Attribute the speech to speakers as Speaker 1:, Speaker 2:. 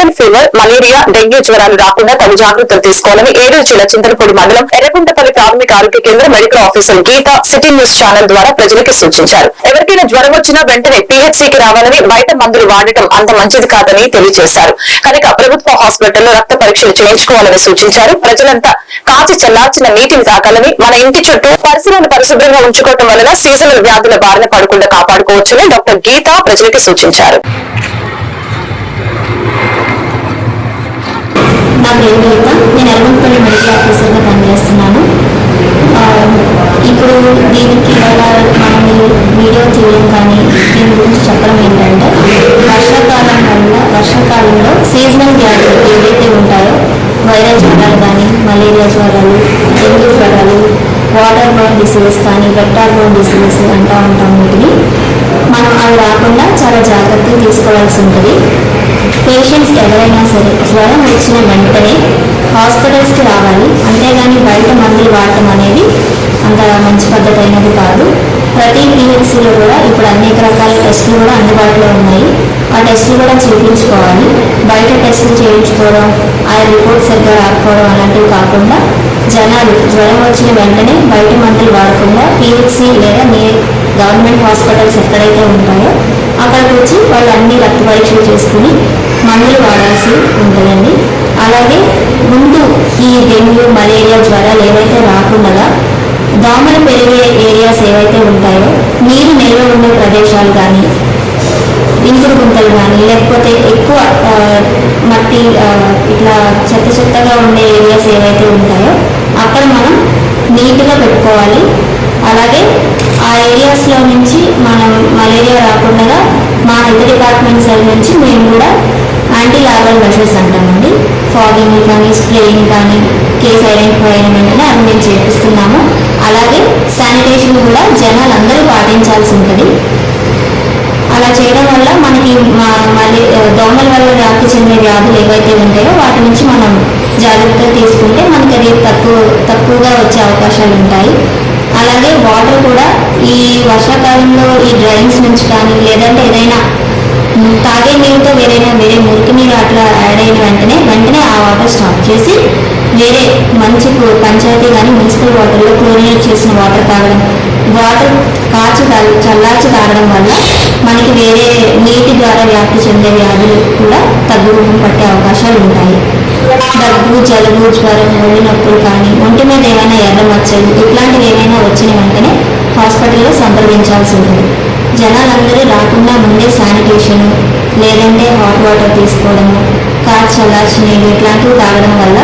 Speaker 1: Viral fever malaria dengue జ్వరాలు రాకుండా తగు జాగ్రత్తలు తీసుకోవాలని ఏడూరు జిల్లా చింతలపూడి మండలం ఎర్రగుంటపల్లి ప్రాథమిక ఆరోగ్య కేంద్రం medical officer Geetha city news channel ద్వారా ప్రజలకు సూచించారు. ఎవరికైనా జ్వరం వచ్చినా వెంటనే పిహెచ్సికి రావాలని బయట మందులు వాడటం అంత మంచిది కాదని తెలియజేశారు. కనుక ప్రభుత్వ హాస్పిటల్లో రక్త పరీక్షలు చేయించుకోవాలని సూచించారు. ప్రజలంతా కాచి చల్లార్చిన నీటిని తాగాలని మన ఇంటి చుట్టూ పరిసరాలు పరిశుభ్రంగా ఉంచుకోవటం వలన సీజనల్ వ్యాధుల బారిన పడకుండా కాపాడుకోవచ్చని డాక్టర్ గీత ప్రజలకు సూచించారు.
Speaker 2: నా పేరు గీత నేను అరవంతపల్లి మెడికల్ ఆఫీసర్గా పనిచేస్తున్నాను ఇప్పుడు దీనికి వల్ల మనం వీడియో చేయడం కానీ దీని గురించి చెప్పడం ఏంటంటే వర్షాకాలం వల్ల వర్షాకాలంలో సీజనల్ వ్యాధులు ఏవైతే ఉంటాయో వైరల్ జ్వరాలు కానీ మలేరియా జ్వరాలు డెంగ్యూ జ్వరాలు వాటర్ బోర్న్ డిసీజెస్ కానీ వెక్టార్ బోర్న్ డిసీజెస్ అంటూ ఉంటాం వీటిని. మనం అవి రాకుండా చాలా జాగ్రత్తలు తీసుకోవాల్సి ఉంటుంది. పేషెంట్స్ ఎవరైనా సరే జ్వరం వచ్చిన వెంటనే హాస్పిటల్స్కి రావాలి. అంతేగాని బయట మందులు వాడటం అనేది అంత మంచి పద్ధతి అయినది కాదు. ప్రతి పిహెచ్సిలో కూడా ఇప్పుడు అనేక రకాల టెస్టులు కూడా అందుబాటులో ఉన్నాయి. ఆ టెస్టులు కూడా చేయించుకోవాలి. బయట టెస్టులు చేయించుకోవడం ఆ రిపోర్ట్ సరిగ్గా రాకపోవడం అలాంటివి కాకుండా జనాలు జ్వరం వచ్చిన వెంటనే బయట మందులు వాడకుండా పిహెచ్సి లేదా నీ గవర్నమెంట్ హాస్పిటల్స్ ఎక్కడైతే ఉంటాయో అక్కడికి వచ్చి వాళ్ళు అన్ని రక్త పరీక్షలు చేసుకుని మందులు వాడాల్సి ఉంటుందండి. అలాగే ముందు ఈ డెంగ్యూ మలేరియా జ్వరాలు ఏవైతే రాకుండా దోమలు పెరిగే ఏరియాస్ ఏవైతే ఉంటాయో నీరు నిల్వ ఉండే ప్రదేశాలు కానీ ఇంకుడు గుంతలు కానీ లేకపోతే ఎక్కువ మట్టి ఇట్లా చెత్త చెత్తగా ఉండే ఏరియాస్ ఏవైతే ఉంటాయో అక్కడ మనం నీట్గా పెట్టుకోవాలి. అలాగే ఆ ఏరియాస్లో నుంచి మనం మలేరియా రాకుండా మా హెల్త్ డిపార్ట్మెంట్ సైడ్ నుంచి మేము కూడా యాంటీ లార్వల్ బ్రషెస్ అంటామండి ఫాగింగ్ కానీ స్ప్రేయింగ్ కానీ కేసు ఐడెంటిఫై అయిన వెంటనే అవి మేము చేపిస్తున్నాము. అలాగే శానిటేషన్ కూడా జనాలు అందరూ పాటించాల్సి ఉంటుంది. అలా చేయడం వల్ల మనకి మా మళ్ళీ దోమల వల్ల వ్యాప్తి చెందిన వ్యాధులు ఏవైతే ఉంటాయో వాటి నుంచి మనం జాగ్రత్తలు తీసుకుంటే మనకి అది తక్కువ తక్కువగా వచ్చే అవకాశాలు ఉంటాయి. అలాగే వాటర్ కూడా ఈ వర్షాకాలంలో ఈ డ్రైన్స్ నుంచి కానీ లేదంటే ఏదైనా తాగే నీరుతో వేరైనా అయిన వెంటనే వెంటనే ఆ వాటర్ స్టాప్ చేసి వేరే మంచి పంచాయతీ కానీ మున్సిపల్ వాటర్లో క్లోరినేట్ చేసిన వాటర్ తాగడం. వాటర్ కాచి తా- చల్లార్చి తాగడం వల్ల మనకి వేరే నీటి ద్వారా వ్యాప్తి చెందే వ్యాధులు కూడా తగ్గుముఖం పట్టే అవకాశాలు ఉంటాయి. దగ్గు జలుబు జ్వరం ఒళ్ళు నొప్పులు కానీ ఒంటి మీద ఏమైనా ఎర్ర మచ్చలు ఇట్లాంటివి ఏమైనా వచ్చిన వెంటనే హాస్పిటల్లో సంప్రదించాల్సి ఉంటుంది. జనాలందరూ రాకుండా ముందే శానిటేషన్ లేదంటే హాట్ వాటర్ తీసుకోవడము కార్ చల్లార్చి నీళ్ళు ఇట్లాంటివి తాగడం వల్ల